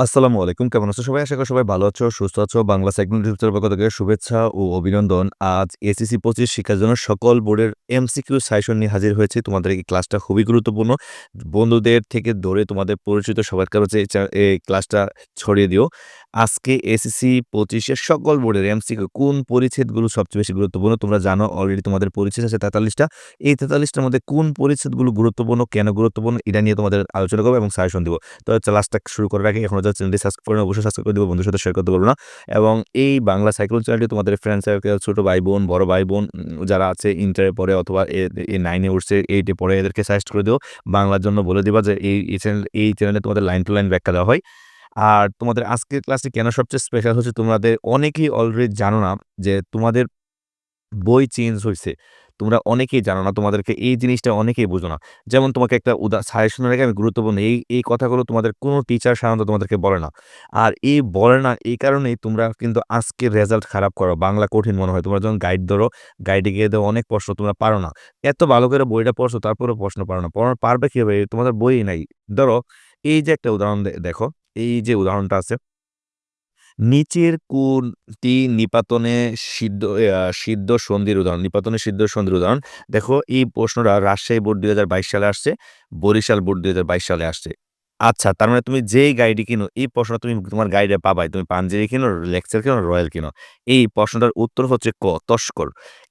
আসসালামু আলাইকুম। কেমন আছো সবাই? আশা করি সবাই ভালো আছো, সুস্থ আছো। বাংলা সাইক্লোন টিপসের পক্ষ থেকে শুভেচ্ছা ও অভিনন্দন। আজ এসএসসি ২৫ শিক্ষার জন্য সকল বোর্ডের এমসিকিউ সাজেশন নিয়ে হাজির হয়েছে তোমাদের এই ক্লাসটা খুবই গুরুত্বপূর্ণ। বন্ধুদের থেকে ধরে তোমাদের পরিচিত সবার কাছে এই ক্লাসটা ছড়িয়ে দিও। আজকে এসএসসি ২৫ এর সকল বোর্ডের এমসিকিউ কোন পরিচ্ছেদগুলো সবচেয়ে বেশি গুরুত্বপূর্ণ? তোমরা জানো অলরেডি তোমাদের পরিচ্ছেদ আছে ৪৩ টা। এই ৪৩ টার মধ্যে কোন পরিচ্ছেদগুলো গুরুত্বপূর্ণ, কেন গুরুত্বপূর্ণ এটা নিয়ে তোমাদের আলোচনা করব এবং সাজেশন দিব। তো ক্লাসটা শুরু করার আগে এখনও চ্যানেলটি সাবস্ক্রাইব করেনি অবশ্যই সাবস্ক্রাইব করে দিও, বন্ধুদের সাথে শেয়ার করতে ভুলবে না। এবং এই বাংলা সাইক্লোন চ্যানেলটি তোমাদের ফ্রেন্ড সার্কেল, ছোটো ভাই-বোন, বড় ভাই-বোন যারা আছে ইন্টারে পড়ে অথবা এ নাইনে উঠছে, 8 এ পড়ে এদেরকে সাজেস্ট করে দিও। বাংলার জন্য বলে দিবা যে এই চ্যানেল এই চ্যানেলে তোমাদের লাইন টু লাইন ব্যাখ্যা দেওয়া হয়। আর তোমাদের আজকের ক্লাসে কেন সবচেয়ে স্পেশাল হচ্ছে তোমাদের অনেকেই অলরেডি জানো না যে তোমাদের বই চেঞ্জ হইছে। তোমরা অনেকেই জানো না। তোমাদেরকে এই জিনিসটা অনেকেই বুঝো না। যেমন তোমাকে একটা উদা সাজেশনের রেখে আমি গুরুত্বপূর্ণ এই, এই কথাগুলো তোমাদের কোনো টিচার সাধারণত তোমাদেরকে বলে না। আর এই বলে না এই কারণেই তোমরা কিন্তু আজকের রেজাল্ট খারাপ করো। বাংলা কঠিন মনে হয়। তোমরা যখন গাইড ধরো, গাইডে গিয়ে দেখো অনেক প্রশ্ন তোমরা পারো না। এত ভালো করে বইটা পড়ছো তারপরেও প্রশ্ন পারো না। পড়া পারবে কীভাবে তোমাদের বইই নাই। ধরো এই যে একটা উদাহরণ দেখো। এই যে উদাহরণটা আছে। নিচের কোনটি নিপাতনে সিদ্ধ সিদ্ধ সন্ধির উদাহরণ? নিপাতনে সিদ্ধ সন্ধির উদাহরণ। দেখো এই প্রশ্নটা রাজশাহী বোর্ড ২০২২ সালে আসছে, বরিশাল বোর্ড ২০২২ সালে আসছে। আচ্ছা তার মানে তুমি যেই গাইডই কিনো এই প্রশ্নটা তুমি তোমার গাইডে পাবাই। তুমি পাঞ্জেরি কিনো, লেকচার কিনো, রয়েল কিনো। এই প্রশ্নটার উত্তর হচ্ছে ক, তস্কর।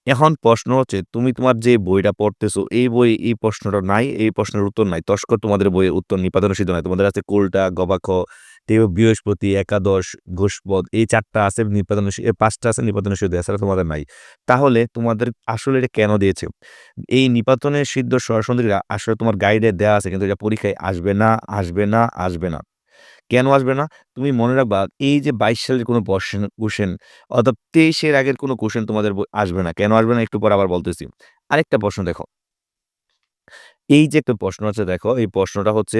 এখন প্রশ্ন হচ্ছে তুমি তোমার যে বইটা পড়তেছো এই বই এই প্রশ্নটা নাই, এই প্রশ্নের উত্তর নাই। তস্কর তোমাদের বইয়ের উত্তর নিপাতনে সিদ্ধ নাই। তোমাদের আছে কোলটা, গবাক্ষ, তেও বৃহস্পতি, একাদশ, ঘোষপদ এই চারটা আছে নিপাতনে সি ৫ টা আছে নিপাতনে সিদ্ধ এছাড়া তোমাদের নাই। তাহলে তোমাদের আসলে এটা কেন দিয়েছে? এই নিপাতনে সিদ্ধ স্বরসন্ধিটা আসলে তোমার গাইডে দেওয়া আছে কিন্তু এটা পরীক্ষায় আসবে না, আসবে না, আসবে না। কেন আসবে না? তুমি মনে রাখবা এই যে ২২ সালের কোনো কোয়েশ্চেন কোয়েশ্চেন অর্থাৎ তেইশের আগের কোনো কোয়েশ্চেন তোমাদের আসবে না। কেন আসবে না একটু পরে আবার বলতেছি। আরেকটা প্রশ্ন দেখো। এই যে একটা প্রশ্ন আছে দেখো, এই প্রশ্নটা হচ্ছে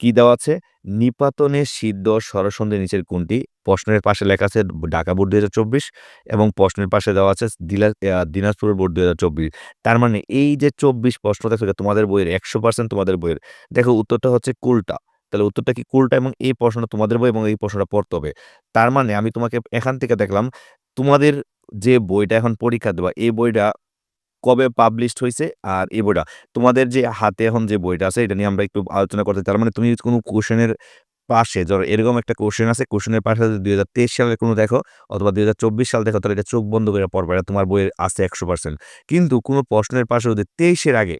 কি দেওয়া আছে? নিপাতনে সিদ্ধ স্বরসন্ধি নিচের কোনটি? প্রশ্নের পাশে লেখা আছে ঢাকা বোর্ড ২০২৪ এবং প্রশ্নের পাশে দেওয়া আছে দিলা, আ দিনাজপুর বোর্ড ২০২৪ তার মানে এই যে ২৪ প্রশ্ন দেখো তোমাদের বইয়ের ১০০% তোমাদের বইয়ের। দেখো উত্তরটা হচ্ছে কুলটা তাহলে উত্তরটা কি কুলটা এবং এই প্রশ্নটা তোমাদের বই এবং এই প্রশ্নটা পড়তে হবে। তার মানে আমি তোমাকে এখান থেকে দেখলাম, তোমাদের যে বইটা এখন পরীক্ষা দেওয়া, এই বইটা কবে পাবলিশড হয়েছে আর এই বইটা। তোমাদের যে হাতে এখন যে বইটা আছে, এটা নিয়ে আমরা একটু আলোচনা করতে তার মানে তুমি কোনো কোশ্চেনের পাশে, ধরো এরকম একটা কোশ্চেন আছে কোশ্চেনের পাশে যদি ২০২৩ সালের কোনো দেখো, অথবা ২০২৪ সাল দেখো, তাহলে এটা চোখ বন্ধ করে পড়বে। তোমার বইয়ের আছে ১০০%। কিন্তু কোনো প্রশ্নের পাশে যদি তেইশের আগে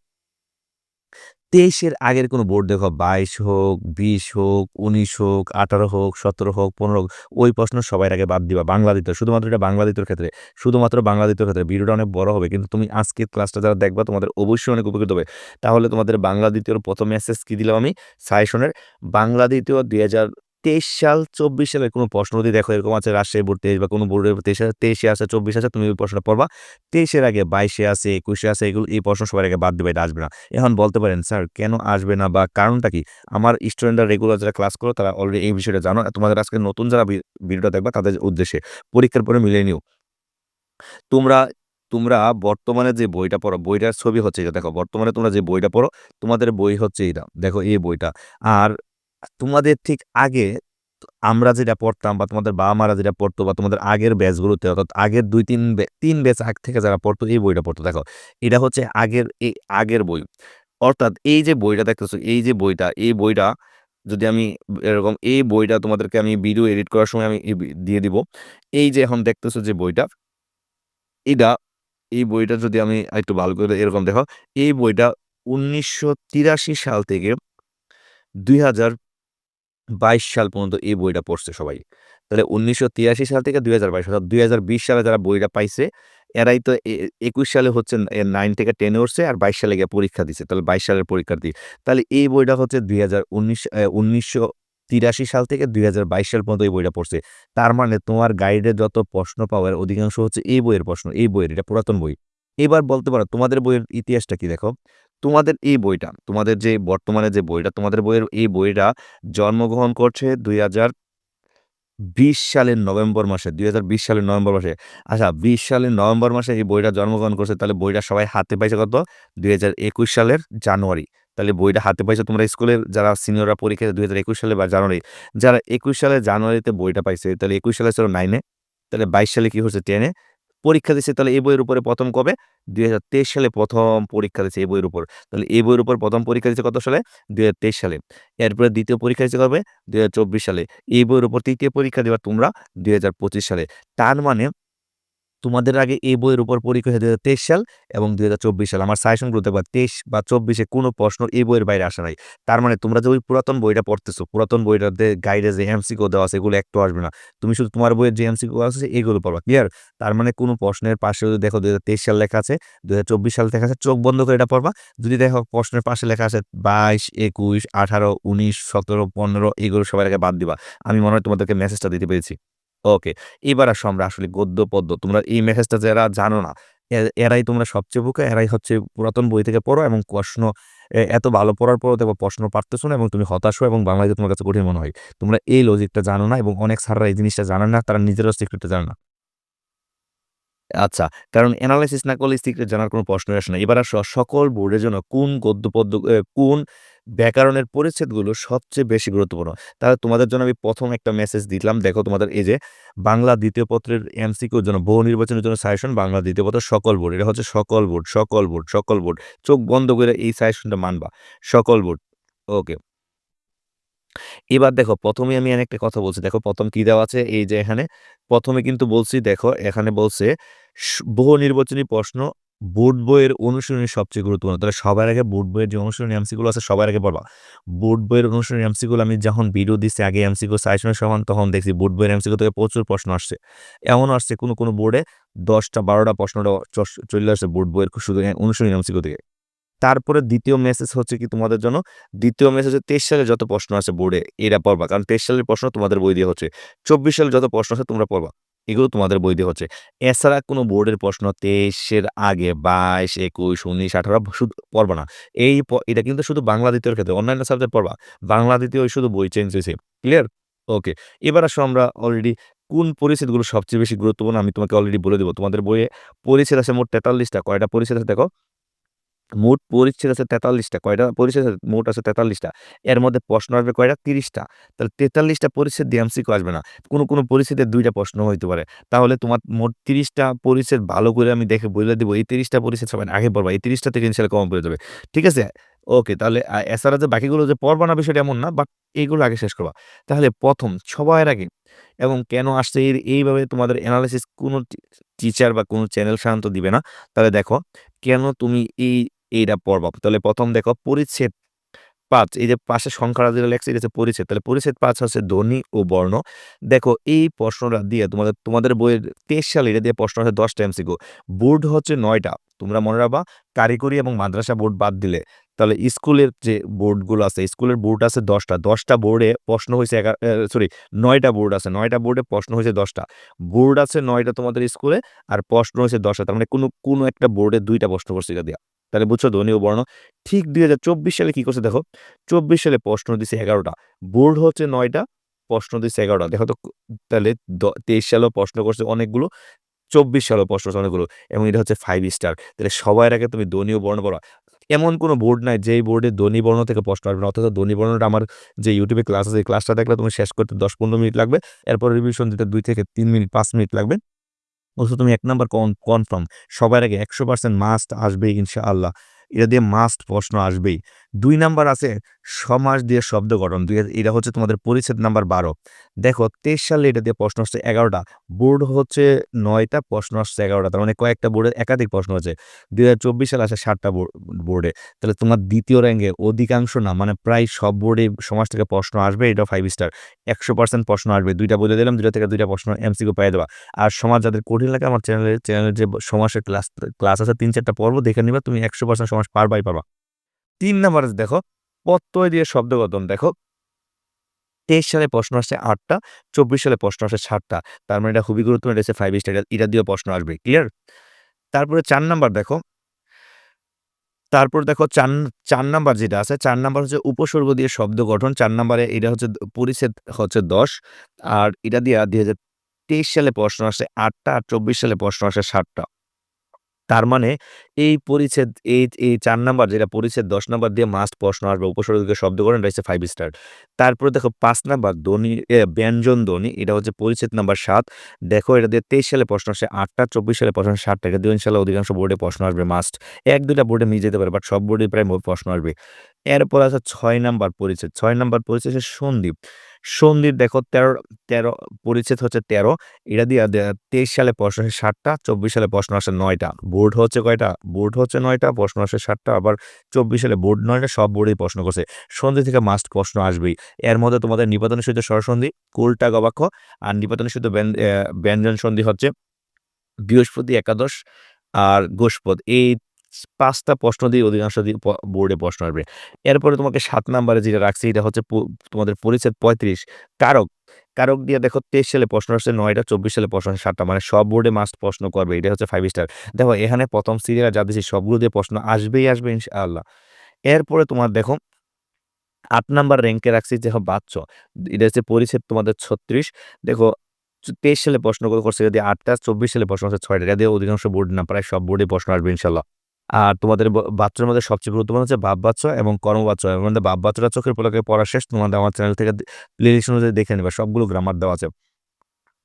২৩ এর আগের কোনো বোর্ড দেখো ২২ হোক, ২০ হোক, ১৯ হোক, ১৮ হোক, ১৭ হোক, ১৫ হোক ওই প্রশ্ন সবাই আগে বাদ দিবা। বাংলা দ্বিতীয় শুধুমাত্র এটা বাংলা দ্বিতীয়র ক্ষেত্রে। শুধুমাত্র বাংলা দিতর ক্ষেত্রে ভিডিওটা অনেক বড় হবে কিন্তু তুমি আজকের ক্লাসটা যারা দেখবা তোমাদের অবশ্যই অনেক উপকৃত হবে। তাহলে তোমাদের বাংলা দ্বিতীয়র প্রথম মেসেজ কী দিলাম আমি? সাইশনের বাংলা দ্বিতীয় ২০২৩ সাল ২৪ সালের কোনো প্রশ্ন যদি দেখো এরকম আছে রাজশাহী বোর্ড ২৩ বা কোনো বোর্ডের ২৩ ২৩ এ আছে ২৪ আছে তুমি ওই প্রশ্নটা পড়বা। তেইশের আগে বাইশে আছে, একুশে আছে এগুলো এই প্রশ্ন সবার আগে বাদ দেবে এটা আসবে না। এখন বলতে পারেন স্যার কেন আসবে না বা কারণটা কি? আমার স্টুডেন্টরা রেগুলার যারা ক্লাস করো তারা অলরেডি এই বিষয়টা জানো। তোমাদের আজকে নতুন যারা ভিডিওটা দেখবা তাদের উদ্দেশ্যে। পরীক্ষার পরে মিলিয়ে নিও। তোমরা তোমরা বর্তমানে যে বইটা পড়ো বইটার ছবি হচ্ছে এটা দেখো। বর্তমানে তোমরা যে বইটা পড়ো তোমাদের বই হচ্ছে এটা। দেখো এই বইটা। আর তোমাদের ঠিক আগে আমরা যেটা পড়তাম বা তোমাদের বাবা-মারা যেটা পড়তো বা তোমাদের আগের ব্যাচগুলোতে অর্থাৎ আগের ২-৩ বে ৩ ব্যাচ আগ থেকে যারা পড়তো এই বইটা পড়তো। দেখো এটা হচ্ছে আগের এই আগের বই। অর্থাৎ এই যে বইটা দেখতেছো এই যে বইটা, এই বইটা যদি আমি এরকম এই বইটা তোমাদেরকে আমি ভিডিও এডিট করার সময় আমি দিয়ে দিব। এই যে এখন দেখতেছো যে বইটা এটা এই বইটা যদি আমি একটু ভালো করে এরকম দেখো। এই বইটা ১৯৮৩ সাল থেকে ২০২২ সাল পর্যন্ত এই বইটা পড়ছে সবাই। তাহলে ১৯৮৩ সাল থেকে ২০২২ অর্থাৎ ২০২০ সালে যারা বইটা পাইছে, এরাই তো একুশ সালে হচ্ছে নাইন থেকে 10 এ উঠছে আর ২২ সালে গিয়ে পরীক্ষা দিছে। তাহলে ২২ সালের পরীক্ষার্থী। তাহলে এই বইটা হচ্ছে ২০১৯ এ ১৯৮৩ সাল থেকে ২০২২ সাল পর্যন্ত এই বইটা পড়ছে। তার মানে তোমার গাইডে যত প্রশ্ন পাওয়ার অধিকাংশ হচ্ছে এই বইয়ের প্রশ্ন। এই বইয়ের, এটা পুরাতন বই। এবার বলতে পারো তোমাদের বইয়ের ইতিহাসটা কি দেখো। তোমাদের এই বইটা, তোমাদের যে বর্তমানে যে বইটা তোমাদের বইয়ের এই বইটা জন্মগ্রহণ করছে ২০২০ সালের নভেম্বর মাসে ২০২০ সালের নভেম্বর মাসে। আচ্ছা ২০ সালের নভেম্বর মাসে এই বইটা জন্মগ্রহণ করছে তাহলে বইটা সবাই হাতে পাইছে কত? ২০২১ সালের জানুয়ারি। তাহলে বইটা হাতে পাইছো তোমরা স্কুলের যারা সিনিয়ররা পরীক্ষা দুই হাজার একুশ সালে বা জানুয়ারি যারা একুশ সালে জানুয়ারিতে বইটা পাইছে তাহলে একুশ সালে ছিল নাইনে তাহলে বাইশ সালে কি হচ্ছে টেনে পরীক্ষা দিচ্ছে তাহলে এই বইয়ের উপরে প্রথম কবে? দুই হাজার তেইশ সালে প্রথম পরীক্ষা দিচ্ছে এই বইয়ের উপর। তাহলে এই বইয়ের উপর প্রথম পরীক্ষা দিচ্ছে কত সালে? দুই হাজার তেইশ সালে। এরপরে দ্বিতীয় পরীক্ষা দিচ্ছে কবে? দুই হাজার চব্বিশ সালে। এই বইয়ের উপর তৃতীয় পরীক্ষা দেবার তোমরা দুই হাজার পঁচিশ সালে। তার মানে তোমাদের আগে এই বইয়ের উপর পরীক্ষা দুই হাজার সাল এবং দুই হাজার সাল। আমার সাজেশনগুলো দেখবা তেইশ বা চব্বিশে কোনো প্রশ্ন এই বইয়ের বাইরে আসা নাই। তার মানে তোমরা যে ওই পুরাতন বইটা পড়তেছো, পুরাতন বইটাতে গাইডে যে এমসিকিউ দেওয়া আছে, এগুলো একটু আসবে না। তুমি শুধু তোমার বইয়ের যে এমসিকিউ আছে, এগুলো পড়বা ক্লিয়ার তার মানে কোনো প্রশ্নের পাশে যদি দেখো দুই হাজার তেইশ সাল লেখা আছে দুই হাজার চব্বিশ সাল লেখা আছে, চোখ বন্ধ করে এটা পড়বা। যদি দেখো প্রশ্নের পাশে লেখা আছে, বাইশ, একুশ, আঠারো, উনিশ, সতেরো, পনেরো, এগুলো সবাই আগে বাদ দিবা। আমি মনে হয় তোমাদেরকে মেসেজটা দিতে পেরেছি। ওকে, এবার আসো আমরা আসলে গদ্য, পদ্য, তোমরা এই মেসেজটা যারা জানো না এরাই তোমরা সবচেয়ে বোকা এরাই হচ্ছে পুরাতন বই থেকে পড়ো এবং প্রশ্ন এত ভালো পড়ার পরও দেখো প্রশ্ন পারতেছো না এবং তুমি হতাশ এবং বাংলাতে তোমার কাছে কঠিন মনে হয়। তোমরা এই লজিকটা জানো না এবং অনেক স্যাররা এই জিনিসটা জানেন না, তারা নিজেরাও সিক্রেটটা জানে না। আচ্ছা কারণ অ্যানালাইসিস না করলে সিক্রেট জানার কোনো প্রশ্নই আসে না। এবার আসো সকল বোর্ডের জন্য কোন গদ্য, পদ্য কোন ব্যাকরণের পরিচ্ছেদগুলো সবচেয়ে বেশি গুরুত্বপূর্ণ। তাহলে তোমাদের জন্য আমি প্রথম একটা মেসেজ দিলাম। দেখো তোমাদের এই যে বাংলা দ্বিতীয় পত্রের এমসিকিউর জন্য, বহু নির্বাচনের জন্য সাজেশন বাংলা দ্বিতীয় পত্র সকল বোর্ড। এটা হচ্ছে সকল বোর্ড সকল বোর্ড সকল বোর্ড। চোখ বন্ধ করে এই সাজেশনটা মানবা। সকল বোর্ড। ওকে এবার দেখো, প্রথমে আমি একটা কথা বলছি। দেখো, প্রথম কি দেওয়া আছে? এই যে এখানে। প্রথমে কিন্তু বলছি, দেখো, এখানে বলছে বহু নির্বাচনী প্রশ্ন বোর্ড বইয়ের অনুশীলনী সবচেয়ে গুরুত্বপূর্ণ। তাহলে সবার আগে বোর্ড বইয়ের যে অনুশীলনী এমসিগুলো আছে সবার আগে পড়বা। বোর্ড বইয়ের অনুশীলনী এমসিগুলো আমি যখন ভিডিও দিচ্ছি আগে এমসিগুলো সাজেশনের সমান তখন দেখছি বোর্ড বইয়ের এমসিগুলো থেকে প্রচুর প্রশ্ন আসছে। এমন আসছে কোনো কোনো বোর্ডে দশটা, বারোটা প্রশ্নটা চলে আসছে বোর্ড বইয়ের শুধু অনুশীলনী এমসিগুলো থেকে। তারপরে দ্বিতীয় মেসেজ হচ্ছে কি তোমাদের জন্য? দ্বিতীয় মেসেজ হচ্ছে তেইশ সালে যত প্রশ্ন আছে বোর্ডে এরা পড়বা। কারণ তেইশ সালের প্রশ্ন তোমাদের বই দিয়ে হচ্ছে। চব্বিশ সালে যত প্রশ্ন আছে তোমরা পড়বা। এগুলো তোমাদের বই দিয়ে হচ্ছে। এছাড়া কোনো বোর্ডের প্রশ্ন তেইশের আগে বাইশ, একুশ, উনিশ, আঠারো শুধু পড়বা না। এই এটা কিন্তু শুধু বাংলা দ্বিতীয়র ক্ষেত্রে, অন্যান্য সাবজেক্ট পড়বা। বাংলা দ্বিতীয় শুধু বই চেঞ্জ হয়েছে। ক্লিয়ার ওকে এবার আসো আমরা অলরেডি কোন পরিচ্ছেদগুলো সবচেয়ে বেশি গুরুত্বপূর্ণ আমি তোমাকে অলরেডি বলে দেবো। তোমাদের বইয়ে পরিচিত আছে মোট তেতাল্লিশটা। কয়টা পরিচ্ছেদ আছে দেখো? মোট পরিচ্ছেদ আছে তেতাল্লিশটা। কয়টা পরিচ্ছেদ? মোট আছে তেতাল্লিশটা। এর মধ্যে প্রশ্ন আসবে কয়টা? তিরিশটা। তাহলে তেতাল্লিশটা পরিচ্ছেদ দিয়ে এমসিকিউ আসবে না। কোনো কোনো পরিচ্ছেদে দুইটা প্রশ্ন হইতে পারে। তাহলে তোমার মোট তিরিশটা পরিচ্ছেদ ভালো করে আমি দেখে বলে দেবো। এই তিরিশটা পরিচ্ছেদ সবাই আগে পড়বা। এই তিরিশটা থেকে ইনশাল্লাহ কম পড়ে যাবে। ঠিক আছে? ওকে তাহলে এছাড়া যে বাকিগুলো যে পড়বা না বিষয়টা এমন না বাট এইগুলো আগে শেষ করবা। তাহলে প্রথম, সবার আগে, এবং কেন আসছে এই, এইভাবে তোমাদের অ্যানালাইসিস কোনো টিচার বা কোনো চ্যানেল সাধারণত দিবে না? তাহলে দেখো, কেন তুমি এই এইটা পড়বা। তাহলে প্রথম দেখো পরিচ্ছেদ পাঁচ, এই যে পাশে সংখ্যাটা যেটা লেখছে এটা হচ্ছে পরিচ্ছেদ। তাহলে পরিচ্ছেদ পাঁচ হচ্ছে ধ্বনি ও বর্ণ। দেখো এই প্রশ্নটা দিয়ে তোমাদের তোমাদের বইয়ের তেইশ সালে এটা দিয়ে প্রশ্ন হচ্ছে দশটা এমসিকিউ। বোর্ড হচ্ছে নয়টা। তোমরা মনে রাখবা কারিগরি এবং মাদ্রাসা বোর্ড বাদ দিলে। তাহলে স্কুলের যে বোর্ডগুলো আছে, স্কুলের বোর্ড আছে দশটা। দশটা বোর্ডে প্রশ্ন হয়েছে এগারো সরি নয়টা বোর্ড আছে। নয়টা বোর্ডে প্রশ্ন হয়েছে দশটা। বোর্ড আছে নয়টা তোমাদের স্কুলে আর প্রশ্ন হয়েছে দশটা। তার মানে কোনো কোনো একটা বোর্ডে দুইটা প্রশ্ন করছে এটা দিয়া। তাহলে বুঝছ ধ্বনি ও বর্ণ। ঠিক দুই হাজার চব্বিশ সালে কি করছে দেখো? চব্বিশ সালে প্রশ্ন দিছে এগারোটা। বোর্ড হচ্ছে নয়টা, প্রশ্ন দিচ্ছে এগারোটা। দেখো তো তাহলে তেইশ সালেও প্রশ্ন করছে অনেকগুলো, চব্বিশ সালেও প্রশ্ন অনেকগুলো, এবং এটা হচ্ছে ফাইভ স্টার তাহলে সবার আগে তুমি ধ্বনীয় বর্ণ পড়া। এমন কোনো বোর্ড নাই যেই বোর্ডে ধ্বনি বর্ণ থেকে প্রশ্ন আসবে না, অর্থাৎ ধ্বনি বর্ণটা আমার যে ইউটিউবে ক্লাস আছে ক্লাসটা দেখলে তুমি শেষ করতে দশ পনেরো মিনিট লাগবে। এরপর রিভিশন দিতে দুই থেকে তিন মিনিট, পাঁচ মিনিট লাগবে। অথচ তুমি এক নাম্বার কনফার্ম সবার আগে একশো পার্সেন্ট মাস্ট আসবেই ইনশাআল্লাহ। এটা দিয়ে মাস্ট প্রশ্ন আসবেই। দুই নাম্বার আছে, সমাস দিয়ে শব্দ গঠন। দুই হাজার, এটা হচ্ছে তোমাদের পরিচ্ছেদ নাম্বার বারো। দেখো, তেইশ সালে এটা দিয়ে প্রশ্ন আসছে এগারোটা। বোর্ড হচ্ছে নয়টা, প্রশ্ন আসছে এগারোটা। তার মানে কয়েকটা বোর্ডের একাধিক প্রশ্ন আছে। দুই হাজার চব্বিশ সালে আসে ষাটটা বোর্ডে। তাহলে তোমার দ্বিতীয় র্যাঙ্কে অধিকাংশ না মানে প্রায় সব বোর্ডে সমাজ থেকে প্রশ্ন আসবে, এটা ফাইভ স্টার একশো পার্সেন্ট প্রশ্ন আসবে। দুইটা বলে দিলাম, দুইটা থেকে দুইটা প্রশ্ন এমসিকিউ পেয়ে দেবা। আর সমাজ যাদের কঠিন লাগে, আমার চ্যানেলে চ্যানেলের যে সমাজের ক্লাস ক্লাস আছে, তিন চারটা পর্ব, দেখে নিবা, তুমি একশো পার্সেন্ট সমাজ পারবাই পারবা তিন নাম্বারে দেখো। প্রত্যয় দিয়ে শব্দ গঠন, দেখো। তেইশ সালে প্রশ্ন আসছে আটটা, চব্বিশ সালে প্রশ্ন আসছে সাতটা। তার মানে এটা খুবই গুরুত্বপূর্ণ, এটা ফাইভ স্টার এটা দিয়েও প্রশ্ন আসবে ক্লিয়ার তারপরে চার নাম্বার, দেখো। তারপর দেখো চার চার নাম্বার যেটা আছে, চার নাম্বার হচ্ছে উপসর্গ দিয়ে শব্দ গঠন, চার নাম্বারে এটা হচ্ছে পরিচ্ছেদ হচ্ছে দশ, আর এটা দিয়ে দুই হাজার তেইশ সালে প্রশ্ন আসে আটটা, আর চব্বিশ সালে প্রশ্ন আসে সাতটা। তার মানে এই পরিচ্ছেদ, এই এই চার নাম্বার যেটা পরিচ্ছেদ ১০ নাম্বার দিয়ে মাস্ট প্রশ্ন আসবে, উপসর্গকে শব্দ করেন, এটা হচ্ছে ফাইভ স্টার। তারপরে দেখো পাঁচ নাম্বার ধ্বনি ব্যঞ্জন ধ্বনি, এটা হচ্ছে পরিচ্ছেদ নাম্বার সাত দেখো এটা দিয়ে ২৩ সালে প্রশ্ন আসে ৮টা ২৪ সালে প্রশ্ন ৭ টা এটা দিয়ে ইনশাআল্লাহ অধিকাংশ বোর্ডে প্রশ্ন আসবে মাস্ট। এক দুটা বোর্ডে নিয়ে যেতে পারে বাট সব বোর্ডে প্রায় প্রশ্ন আসবে। এরপর আছে ছয় নাম্বার পরিচ্ছেদ। ছয় নাম্বার পরিচ্ছেদ সন্ধি। সন্ধির দেখো ১৩ ১৩ পরিচ্ছেদ হচ্ছে ১৩ এটা দিয়ে তেইশ সালে প্রশ্ন আসে ৭ টা ২৪ সালে প্রশ্ন আসে নয়টা বোর্ড হচ্ছে কয়টা? বোর্ড হচ্ছে নয়টা প্রশ্ন আসে ৭ টা আবার ২৪ সালে বোর্ড নয়টা সব বোর্ডেই প্রশ্ন করছে। সন্ধি থেকে মাস্ট প্রশ্ন আসবেই। এর মধ্যে তোমাদের নিপাতনের সহিত স্বরসন্ধি, কুলটা গবাক্ষ আর নিপাতনের সহিত ব্যঞ্জন সন্ধি হচ্ছে বৃহস্পতি, একাদশ আর গোষ্পদ। এই ৫ টা প্রশ্ন দিয়ে অধিকাংশ দিয়ে বোর্ডে প্রশ্ন আসবে। এরপরে তোমাকে সাত নাম্বারে যেটা রাখছি, এটা হচ্ছে তোমাদের পরিচ্ছেদ ৩৫ কারক। কারক দিয়ে দেখো ২৩ সালে প্রশ্ন আসছে নয়টা চব্বিশ সালে প্রশ্ন আসে ৭ টা। মানে সব বোর্ডে মাস্ট প্রশ্ন করবে। এটা হচ্ছে ফাইভ স্টার। দেখো এখানে ১ম সিরিয়ালে যা দিছি, সবগুলো দিয়ে প্রশ্ন আসবেই আসবে, ইনশাআল্লাহ। এরপরে তোমার দেখো, আট নাম্বার র্যাঙ্কে রাখছি দেখো বাচ্চ। এটা হচ্ছে পরিচ্ছেদ তোমাদের ৩৬ দেখো ২৩ সালে প্রশ্ন করছে, যদি আটটা চব্বিশ সালে প্রশ্ন হচ্ছে ৬ টা। এটা দিয়ে অধিকাংশ বোর্ড না, প্রায় সব বোর্ডে প্রশ্ন আসবে, ইনশাআল্লাহ। আর তোমাদের বাচ্চার মধ্যে সবচেয়ে গুরুত্বপূর্ণ হচ্ছে বাপ বাচ্চা এবং কর্ম বাচ্চ। এর মধ্যে ভাব বাচ্চটা চোখের পলকে পড়া শেষ। তোমাদের আমার চ্যানেল থেকে প্লেলিস্ট অনুযায়ী দেখে নেবে, সবগুলো গ্রামার দেওয়া আছে।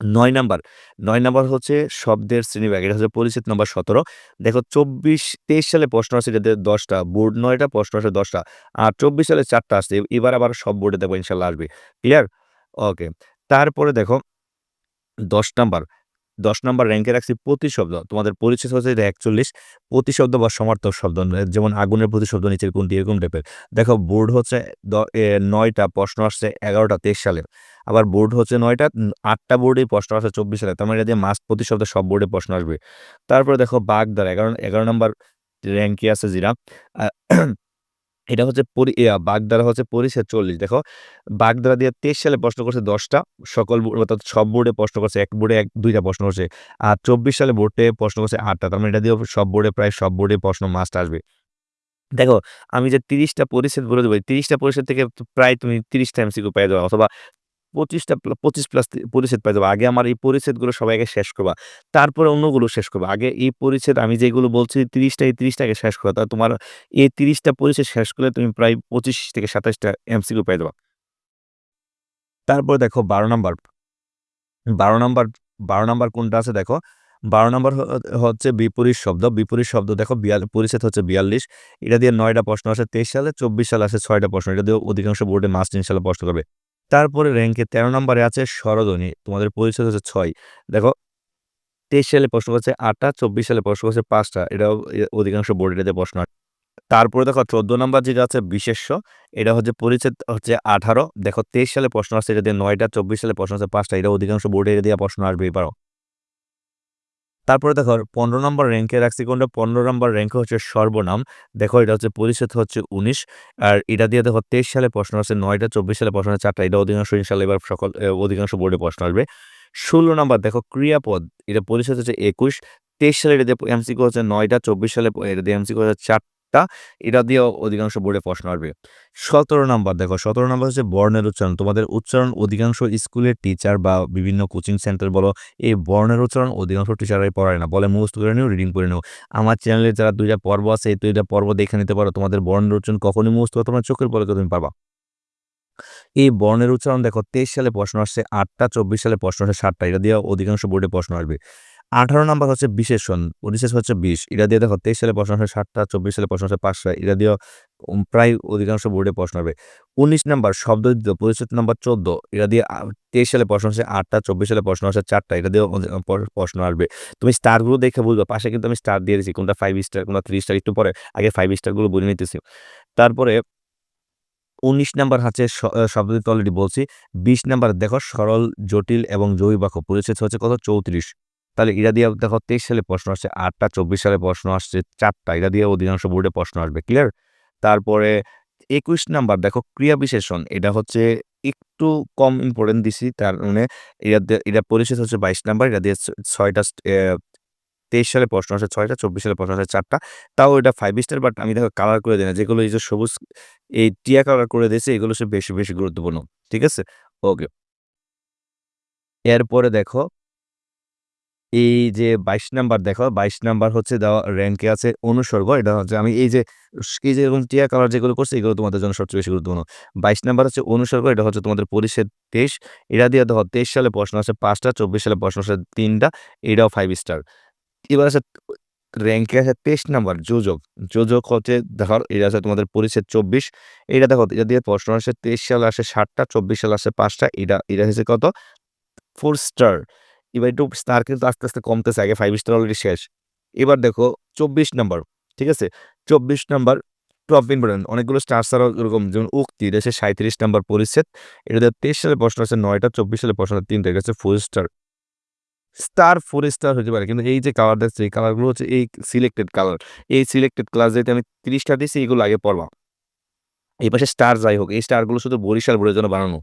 নয় নাম্বার নয় নাম্বার হচ্ছে শব্দের শ্রেণীবিভাগ। এটা হচ্ছে পরিচিত নাম্বার ১৭ দেখো ২৪ ২৩ সালে প্রশ্ন আসছে এটাতে দশটা, বোর্ড নয়টা, প্রশ্ন আসে দশটা আর ২৪ সালে ৪ টা আসছে। এবার আবার সব বোর্ডে দেখো ইনশাল্লাহ আসবে। ক্লিয়ার? ওকে। তারপরে দেখো ১০ নাম্বার ১০ নম্বর র্যাঙ্কে রাখছি প্রতিশব্দ। তোমাদের পরিচ্ছেদ হচ্ছে এটা ৪১ প্রতিশব্দ বা সমার্থক শব্দ। যেমন আগুনের প্রতিশব্দ নিচের কোনটি এরকম টাইপের। দেখো বোর্ড হচ্ছে দ এ ৯ টা, প্রশ্ন আসছে ১১ টা ২৩ সালের। আবার বোর্ড হচ্ছে ৯ টা, ৮ টা বোর্ডেই প্রশ্ন আসছে চব্বিশ সালে। তার মানে এটা দিয়ে মাস্ট প্রতিশব্দ সব বোর্ডে প্রশ্ন আসবে। তারপরে দেখো বাগধারা ১১ ১১ নাম্বার র‍্যাংকে আছে আ এটা হচ্ছে পরি বাগধারা হচ্ছে পরিচ্ছেদ ৪০ দেখো বাগদারা দিয়ে ২৩ সালে প্রশ্ন করছে দশটা সকল অর্থাৎ সব বোর্ডে প্রশ্ন করছে। এক বোর্ডে এক দুইটা প্রশ্ন করছে। আর ২৪ সালে বোর্ডে প্রশ্ন করছে আটটা তার মানে এটা দিয়ে সব বোর্ডে প্রায় সব বোর্ডে প্রশ্ন মাস্ট আসবে। দেখো আমি যে ৩০ টা পরিচ্ছেদ বলে দেব, এই ৩০ টা পরিচ্ছেদ থেকে প্রায় তুমি ৩০ টা এমসিকিউ পেয়ে যাবা অথবা ২৫ টা ২৫ প্লাস পরিচ্ছেদ পাই যাবা। আগে আমার এই পরিচ্ছেদগুলো সবাই আগে শেষ করবা। তারপরে অন্যগুলো শেষ করবা। আগে এই পরিচ্ছেদ আমি যেগুলো বলছি তিরিশটা এই ৩০ টাকে শেষ করবা। তাহলে তোমার এই ৩০ টা পরিচ্ছেদ শেষ করলে তুমি প্রায় ২৫ থেকে ২৭ টা এমসিকিউ পেয়ে যাবা। তারপরে দেখো ১২ নাম্বার ১২ নাম্বার ১২ নাম্বার কোনটা আছে দেখো ১২ নাম্বার হচ্ছে বিপরীত শব্দ। বিপরীত শব্দ দেখো বিয়াল পরিচ্ছেদ হচ্ছে ৪২ এটা দিয়ে নয়টা প্রশ্ন আসে ২৩ সালে, ২৪ সালে আসে ছয়টা প্রশ্ন। এটা দিয়ে অধিকাংশ বোর্ডে মাস্ট ইনশাআল্লাহ প্রশ্ন করবে। তারপরে র্যাঙ্কে তেরো নম্বরে আছে সরদনী তোমাদের পরিচয় হচ্ছে ছয় দেখো ২৩ সালে প্রশ্ন করছে আটটা, চব্বিশ সালে প্রশ্ন করছে পাঁচটা, এটাও অধিকাংশ বোর্ডে এটা প্রশ্ন। তারপরে দেখো, চোদ্দ নম্বর যেটা আছে বিশেষ্য। এটা হচ্ছে পরিচ্ছেদ হচ্ছে ১৮ দেখো ২৩ সালে প্রশ্ন আসছে এটা দিয়ে নয়টা, চব্বিশ সালে প্রশ্ন আছে পাঁচটা এটা অধিকাংশ বোর্ডে দিয়ে প্রশ্ন আসবে এবারও। তারপরে দেখো, পনেরো নম্বর র্যাঙ্কে রাখছি কোনটা পনেরো নম্বর র্যাঙ্কে হচ্ছে সর্বনাম। দেখো, এটা হচ্ছে পরিচ্ছেদ হচ্ছে ১৯ আর এটা দিয়ে দেখো ২৩ সালে প্রশ্ন আছে নয়টা, চব্বিশ সালে প্রশ্ন আছে চারটা এটা অধিকাংশ ইনশাআল্লাহ এবার সকল অধিকাংশ বোর্ডে প্রশ্ন আসবে। ষোলো নম্বর, দেখো, ক্রিয়াপদ। এটা পরিচ্ছেদ হচ্ছে ২১ ২৩ সালে এটা দিয়ে এমসিকিউ হচ্ছে নয়টা, চব্বিশ সালে এটা দিয়ে এমসিকিউ হচ্ছে ৪ টা। এটা দিয়েও অধিকাংশ বোর্ডে প্রশ্ন আসবে। ১৭ নাম্বার দেখো ১৭ নাম্বার হচ্ছে বর্ণের উচ্চারণ। তোমাদের উচ্চারণ অধিকাংশ স্কুলের টিচার বা বিভিন্ন কোচিং সেন্টার বলো, এই বর্ণের উচ্চারণ অধিকাংশ টিচাররাই পড়ায় না। বলে মুখস্থ করে নিও, রিডিং করে নিও। আমার চ্যানেলে যারা ২ টা পর্ব আছে এই ২ টা পর্ব দেখে নিতে পারো। তোমাদের বর্ণের উচ্চারণ কখনোই মুখস্থ না, চোখের পলকে তুমি পাবা এই বর্ণের উচ্চারণ দেখো ২৩ সালে প্রশ্ন আসছে আটটা চব্বিশ সালে প্রশ্ন আসছে ৭ টা। এটা দিয়ে অধিকাংশ বোর্ডে প্রশ্ন আসবে। ১৮ নাম্বার হচ্ছে বিশেষণ। পরিশেষ হচ্ছে ২০ এটা দিয়ে দেখো ২৩ সালে প্রশ্ন আসছে ৭ টা, ২৪ সালে প্রশ্ন আসছে ৫ টা। এটা দিয়েও প্রায় অধিকাংশ বোর্ডে প্রশ্ন আসবে। ১৯ নাম্বার শব্দযুক্ত পরিচ্ছেদ নাম্বার ১৪ এটা দিয়ে তেইশ সালে প্রশ্ন আসছে ৮ টা, ২৪ সালে প্রশ্ন আসছে চারটা এটা দিয়েও প্রশ্ন আসবে। তুমি স্টারগুলো দেখে বুঝবা। পাশে কিন্তু আমি স্টার দিয়ে দিছি। কোনটা ফাইভ স্টার, কোনটা ৩ স্টার একটু পরে আগে ফাইভ স্টারগুলো বলে নিতেছি। তারপরে ১৯ নাম্বার হচ্ছে শ শব্দযুক্ত অলরেডি বলছি। ২০ নাম্বার দেখো সরল, জটিল এবং জয়ী বাক্য পরিচ্ছেদ হচ্ছে কত ৩৪ তাহলে এটা দিয়ে দেখো ২৩ সালে প্রশ্ন আসছে আটটা চব্বিশ সালে প্রশ্ন আসছে ৪ টা। এটা দিয়ে অধিকাংশ বোর্ডে প্রশ্ন আসবে। ক্লিয়ার? তারপরে ২১ নাম্বার দেখো ক্রিয়া বিশেষণ। এটা হচ্ছে একটু কম ইম্পোর্টেন্ট দিছি। তার মানে এটা এটা পরিচ্ছেদ হচ্ছে ২২ নাম্বার। এটা দিয়ে ছয়টা ৬ টা এ ২৩ সালে প্রশ্ন আসছে ছয়টা চব্বিশ সালে প্রশ্ন আসছে ৪ টা। তাও এটা ফাইভ স্টার বাট আমি দেখো কালার করে দিই না। যেগুলো এই যে সবুজ এই টিয়া কালার করে দিয়েছে এগুলো হচ্ছে বেশি, বেশি গুরুত্বপূর্ণ। ঠিক আছে? ওকে। এরপরে দেখো এই যে ২২ নাম্বার দেখো ২২ নাম্বার হচ্ছে দেওয়া র্যাঙ্কে আছে অনুসর্গ। এটা হচ্ছে আমি এই যে এই যে টিয়া কালার যেগুলো করছি এগুলো তোমাদের জন্য সবচেয়ে বেশি গুরুত্বপূর্ণ। ২২ নাম্বার হচ্ছে অনুসর্গ। এটা হচ্ছে তোমাদের পরিচ্ছেদ ২৩ এটা দিয়ে দেখো ২৩ সালে প্রশ্ন আছে পাঁচটা চব্বিশ সালে প্রশ্ন আছে ৩ টা। এটাও ফাইভ স্টার। এবার আছে র্যাঙ্কে আছে ২৩ নাম্বার যোজক। যোজক হচ্ছে দেখো এটা আছে তোমাদের পরিচ্ছেদ ২৪ এটা দেখো এটা দিয়ে প্রশ্ন আসে ২৩ সালে আসে ৭ টা, ২৪ সালে আসে ৫ টা। এটা এটা হচ্ছে কত ফোর স্টার। এবার একটু স্টার কিন্তু আস্তে, আস্তে কমতেছে। আগে ফাইভ স্টার অলরেডি শেষ। এবার দেখো ২৪ নাম্বার। ঠিক আছে? ২৪ নাম্বার টপ ইম্পর্টেন্ট অনেকগুলো স্টার স্টার এরকম যেমন উক্তি এটা হচ্ছে ৩৭ নাম্বার পরিচ্ছেদ। এটা ২৩ সালে প্রশ্ন আছে নয়টা চব্বিশ সালে প্রশ্ন আছে ৩ টা। এটা হচ্ছে 4 স্টার। স্টার ফোর স্টার হতে পারে। কিন্তু এই যে কালার দেখছে এই কালারগুলো হচ্ছে এই সিলেক্টেড কালার। এই সিলেক্টেড কালার যেহেতু আমি ৩০ টা দিছি এগুলো আগে পড়বা। এই পাশে স্টার যাই হোক, এই স্টারগুলো শুধু বরিশাল বোর্ডের জন্য বানানো।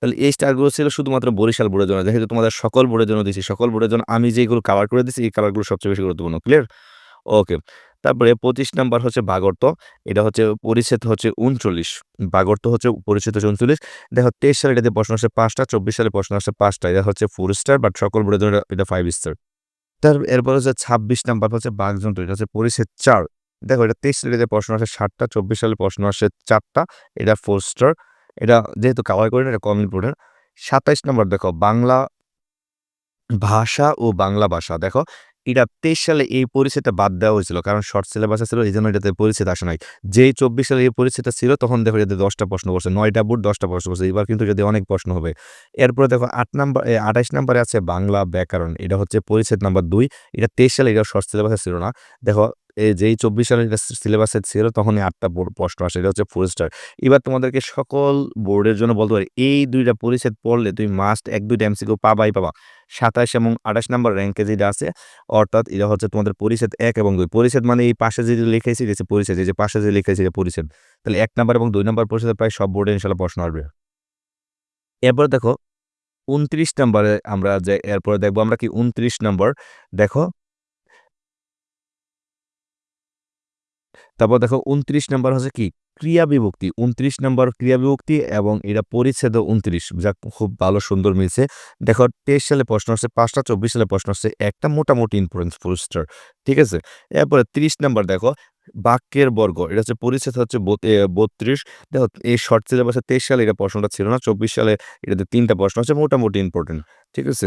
তাহলে এই স্টারগুলো ছিল শুধুমাত্র বরিশাল বোর্ডের জন্য। যেহেতু তোমাদের সকল বোর্ডের জন্য দিয়েছি সকল বোর্ডের জন্য আমি যেগুলো কালার করে দিয়েছি এই কালারগুলো সবচেয়ে বেশি গুরুত্বপূর্ণ। ক্লিয়ার? ওকে। তারপরে ২৫ নাম্বার হচ্ছে বাগর্ত। এটা হচ্ছে পরিচ্ছেদ হচ্ছে ৩৯ বাগর্ত হচ্ছে পরিচ্ছেদ হচ্ছে ৩৯ দেখো ২৩ সালে এটাতে প্রশ্ন আসে পাঁচটা চব্বিশ সালে প্রশ্ন আসে পাঁচটা এটা হচ্ছে ফোর স্টার বাট সকল বোর্ডের জন্য এটা ফাইভ স্টার। তার এরপর হচ্ছে ২৬ নাম্বার হচ্ছে বাকযন্ত্র। এটা হচ্ছে পরিচ্ছেদ ৪ দেখো এটা ২৩ সালে এটাতে প্রশ্ন আসে ৭ টা, ২৪ সালে প্রশ্ন আসে চারটা এটা 4 স্টার। এটা যেহেতু কালার করি না এটা কম ইম্পোর্টেন্ট। ২৭ নাম্বার দেখো বাংলা ভাষা ও বাংলা ভাষা। দেখো এটা ২৩ সালে এই পরিচ্ছেদটা বাদ দেওয়া হয়েছিল। কারণ শর্ট সিলেবাসে ছিল এই জন্য এটাতে পরিচ্ছেদ আসে নাই। যেই ২৪ সালে এই পরিচ্ছেদটা ছিল তখন দেখো এটাতে দশটা প্রশ্ন করছে। ৯ টা বোর্ড ১০ প্রশ্ন করছে। এবার কিন্তু যদি অনেক প্রশ্ন হবে। এরপরে দেখো আট নাম্বার ২৮ নাম্বারে আছে বাংলা ব্যাকরণ। এটা হচ্ছে পরিচ্ছেদ নাম্বার দুই এটা ২৩ সালে এটা শর্ট সিলেবাসে ছিল না। দেখো যেই ২৪ সালে এটা সিলেবাসে ছিল, তখনই আটটা প্রশ্ন আসে। এটা হচ্ছে 4 স্টার। এবার তোমাদেরকে সকল বোর্ডের জন্য বলতে পারি, এই ২ টা পরিচ্ছেদ পড়লে তুমি মাস্ট ১-২ টা এমসিকিউ পাবাই পাবা। ২৭ এবং ২৮ নাম্বার র্যাঙ্কে যেটা আছে, অর্থাৎ এটা হচ্ছে তোমাদের পরিচ্ছেদ এক এবং দুই পরিচ্ছেদ মানে এই পাশে যে লিখেছি হচ্ছে পরিচ্ছেদ। এই যে পাশে যে লিখেছি যে পরিচ্ছেদ। তাহলে এক নাম্বার এবং দুই নাম্বার পরিচ্ছেদে প্রায় সব বোর্ডে ইনশাআল্লাহ প্রশ্ন আসবে। এরপরে দেখো ২৯ নাম্বারে আমরা যে, এরপরে দেখব আমরা কি ২৯ নাম্বার দেখো তারপর দেখো ২৯ নাম্বার হচ্ছে কি ক্রিয়া বিভক্তি। ২৯ নাম্বার ক্রিয়া বিভক্তি এবং এটা পরিচ্ছেদ উনত্রিশ যা খুব ভালো, সুন্দর মিলছে। দেখো ২৩ সালে প্রশ্ন আসছে, পাঁচটা চব্বিশ সালে প্রশ্ন আসছে, একটা মোটামুটি ইম্পোর্টেন্ট 4 স্টার। ঠিক আছে? এরপরে ৩০ নাম্বার দেখো, বাক্যের বর্গ। এটা হচ্ছে পরিচ্ছেদ হচ্ছে বত, এ ৩২ দেখো এই শর্ট সিলেবাসে ২৩ সালে এটা প্রশ্নটা ছিল না। ২৪ সালে এটাতে তিনটা প্রশ্ন আছে, মোটামুটি ইম্পোর্টেন্ট। ঠিক আছে?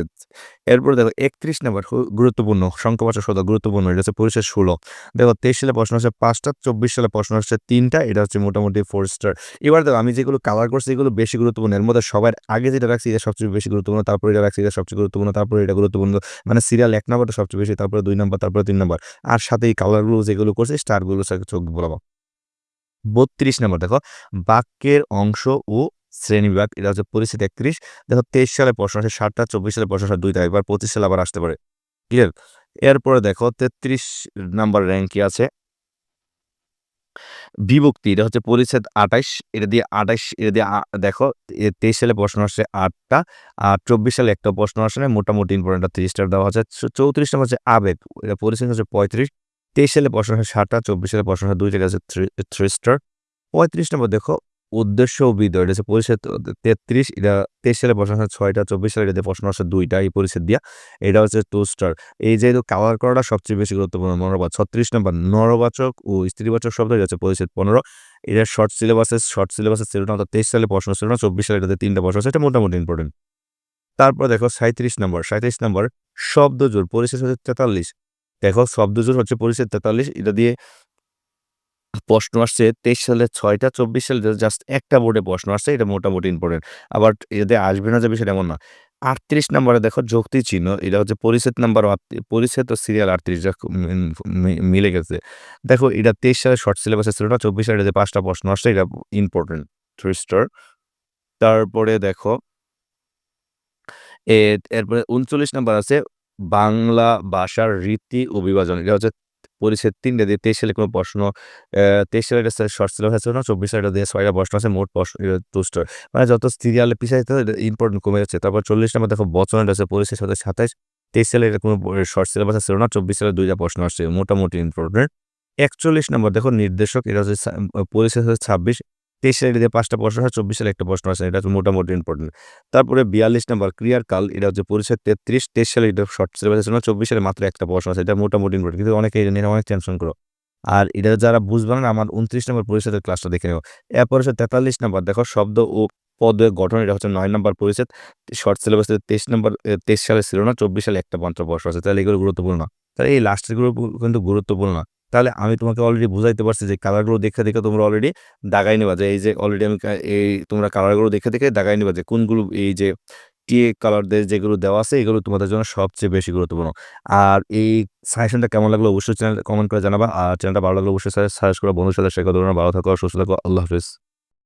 এরপর দেখো ৩১ নাম্বার গুরুত্বপূর্ণ সংখ্যাবাচক শব্দ গুরুত্বপূর্ণ। এটা হচ্ছে পরিচ্ছেদ ১৬ দেখো ২৩ সালে প্রশ্ন আসছে পাঁচটা চব্বিশ সালে প্রশ্ন আসছে তিনটা এটা হচ্ছে মোটামুটি ফোর স্টার। এবার দেখো আমি যেগুলো কালার করছি এগুলো বেশি গুরুত্বপূর্ণ। এর মধ্যে সবার আগে যেটা রাখছি এটা সবচেয়ে বেশি গুরুত্বপূর্ণ। তারপরে এটা রাখছি এটা সবচেয়ে গুরুত্বপূর্ণ। তারপরে এটা গুরুত্বপূর্ণ। মানে সিরিয়াল এক নাম্বারটা সবচেয়ে বেশি, তারপরে দুই নাম্বার, তারপরে তিন নাম্বার। আর সাথে এই কালারগুলো যেগুলো করছি স্টারগুলোর সাথে চোখ বোলাবো। ৩২ নাম্বার দেখো বাক্যের অংশ ও শ্রেণীবিভাগ। এটা হচ্ছে পরিচ্ছেদ ৩১ দেখো ২৩ সালে প্রশ্ন আসে ৭ টা, ২৪ সালে প্রশ্ন আসে ২ টা। এবার ২৫ সালে আবার আসতে পারে। ক্লিয়ার? এরপরে দেখো ৩৩ নাম্বার র‍্যাংকে আছে বিভক্তি। এটা হচ্ছে পরিচ্ছেদ ২৮ এটা দিয়ে ২৮ এটা দিয়ে দেখো ২৩ সালে প্রশ্ন আসছে আটটা আর ২৪ সালে একটা প্রশ্ন আসে নাই। মোটামুটি ইম্পোর্টেন্ট ৩ স্টার দেওয়া আছে। চৌত্রিশ ৩৪ নাম্বার হচ্ছে আবেগ। এটা পরিচ্ছেদ হচ্ছে ৩৫ ২৩ সালে প্রশ্ন আসে ৭ টা, ২৪ সালে প্রশ্ন আসে ২ টা। এটা হচ্ছে ৩ 3 স্টার। ৩৫ নম্বর দেখো উদ্দেশ্য ও বিধেয়। এটা হচ্ছে পরিচ্ছেদ ৩৩ এটা ২৩ সালে প্রশ্ন আসে ৬ টা, ২৪ সালে এটাতে প্রশ্ন আসে ২ টা এই পরিচ্ছেদ দিয়া। এটা হচ্ছে টু স্টার। এই যেহেতু কালার করাটা সবচেয়ে বেশি গুরুত্বপূর্ণ নরবাচ ৩৬ নাম্বার নরবাচক ও স্ত্রীবাচক শব্দ এটা হচ্ছে পরিচ্ছেদ ১৫ এটা শর্ট সিলেবাসে শর্ট সিলেবাসে ছিল না অর্থাৎ ২৩ সালে প্রশ্ন ছিল না। ২৪ সালে এটাতে ৩ টা প্রশ্ন আছে। এটা মোটামুটি ইম্পর্টেন্ট তারপর দেখো ৩৭ নাম্বার ৩৭ নাম্বার শব্দজোড় পরিচ্ছেদ হচ্ছে ৪৩ দেখো শব্দজোড় হচ্ছে পরিচ্ছেদ ৪৩ এটা দিয়ে প্রশ্ন আসছে ২৩ সালে ছয়টা, চব্বিশ সালে জাস্ট একটা বোর্ডে প্রশ্ন আসছে। এটা মোটামুটি ইম্পোর্টেন্ট। আবার এতে আসবে না যে বিষয়টা এমন না। ৩৮ নাম্বারে দেখো যুক্তি চিহ্ন। এটা হচ্ছে পরিচ্ছেদ নাম্বার পরিচ্ছেদ ও সিরিয়াল ৩৮ যা মিলে গেছে। দেখো এটা ২৩ সালে শর্ট সিলেবাসে ছিল না। ২৪ সালে এটাতে ৫ টা প্রশ্ন আসছে। এটা ইম্পর্টেন্ট 3 স্টার। তারপরে দেখো এরপরে ৩৯ নাম্বার আছে বাংলা ভাষার রীতি ও বিভাজন। এটা হচ্ছে পরিচ্ছেদ তিনটে দিয়ে ২৩ সালে কোনো প্রশ্ন তেইশ সালে একটা শর্ট সিলেবাস আছে না। ২৪ সালে দিয়ে ছয়টা প্রশ্ন আছে। মোট প্রশ্ন 2 স্টার। মানে যত সিরিয়ালে পিছিয়ে যেতে ইম্পর্টেন্ট কমে যাচ্ছে। তারপর ৪০ নাম্বার দেখো বচন হচ্ছে পরিচ্ছেদ সাথে সাতাইশ তেইশ সালে এটা কোনো শর্ট সিলেবাস ছিল না। ২৪ সালে দুইটা প্রশ্ন আসছে। মোটামুটি ইম্পর্টেন্ট একচল্লিশ নম্বর দেখো, নির্দেশক এটা হচ্ছে পরিচ্ছেদ হচ্ছে ২৬ তেইশ সালে দিয়ে পাঁচটা প্রশ্ন হয়, চব্বিশ সালে একটা প্রশ্ন আছে এটা হচ্ছে মোটামুটি ইম্পর্টেন্ট তারপরে বিয়াল্লিশ নাম্বার ক্রিয়ার কাল এটা হচ্ছে পরিচয় তেত্রিশ, তেইশ সালে এটা শর্ট সিলেবাসের জন্য চব্বিশ সালে মাত্র একটা প্রশ্ন আছে এটা মোটামুটি ইম্পর্টেন্ট কিন্তু অনেকে এটা নিয়ে অনেক টেনশন করো। আর এটা যারা বুঝবে না, আমার উনত্রিশ নম্বর পরিষদের ক্লাসটা দেখে নেও। এরপর হচ্ছে তেতাল্লিশ নাম্বার দেখো শব্দ ও পদের গঠন, এটা হচ্ছে নয় নম্বর পরিষদ শর্ট সিলেবাসে তেইশ নম্বর তেইশ সালে ছিল না, চব্বিশ সালে একটা পঞ্চাশ বর্ষ আছে তাহলে এগুলো গুরুত্বপূর্ণ তাহলে এই লাস্টেরগুলো কিন্তু গুরুত্বপূর্ণ না। তাহলে আমি তোমাকে অলরেডি বুঝাইতে পারছি যে কালারগুলো দেখে দেখে তোমরা অলরেডি দাগাই নেবা। যে এই যে অলরেডি আমি এই তোমরা কালারগুলো দেখে দেখে দাগাই নেবা যে কোনগুলো এই যে টিএ কালার যেগুলো দেওয়া আছে, এগুলো তোমাদের জন্য সবচেয়ে বেশি গুরুত্বপূর্ণ। আর এই সাজেশনটা কেমন লাগল অবশ্যই চ্যানেল কমেন্ট করে জানাবা। আর চ্যানেলটা ভালো লাগল অবশ্যই সাজেস্ট করে। বন্ধুর সাথে শেখা ধরনের ভালো থাকো, সুস্থ থাকো। আল্লাহ হাফিজ।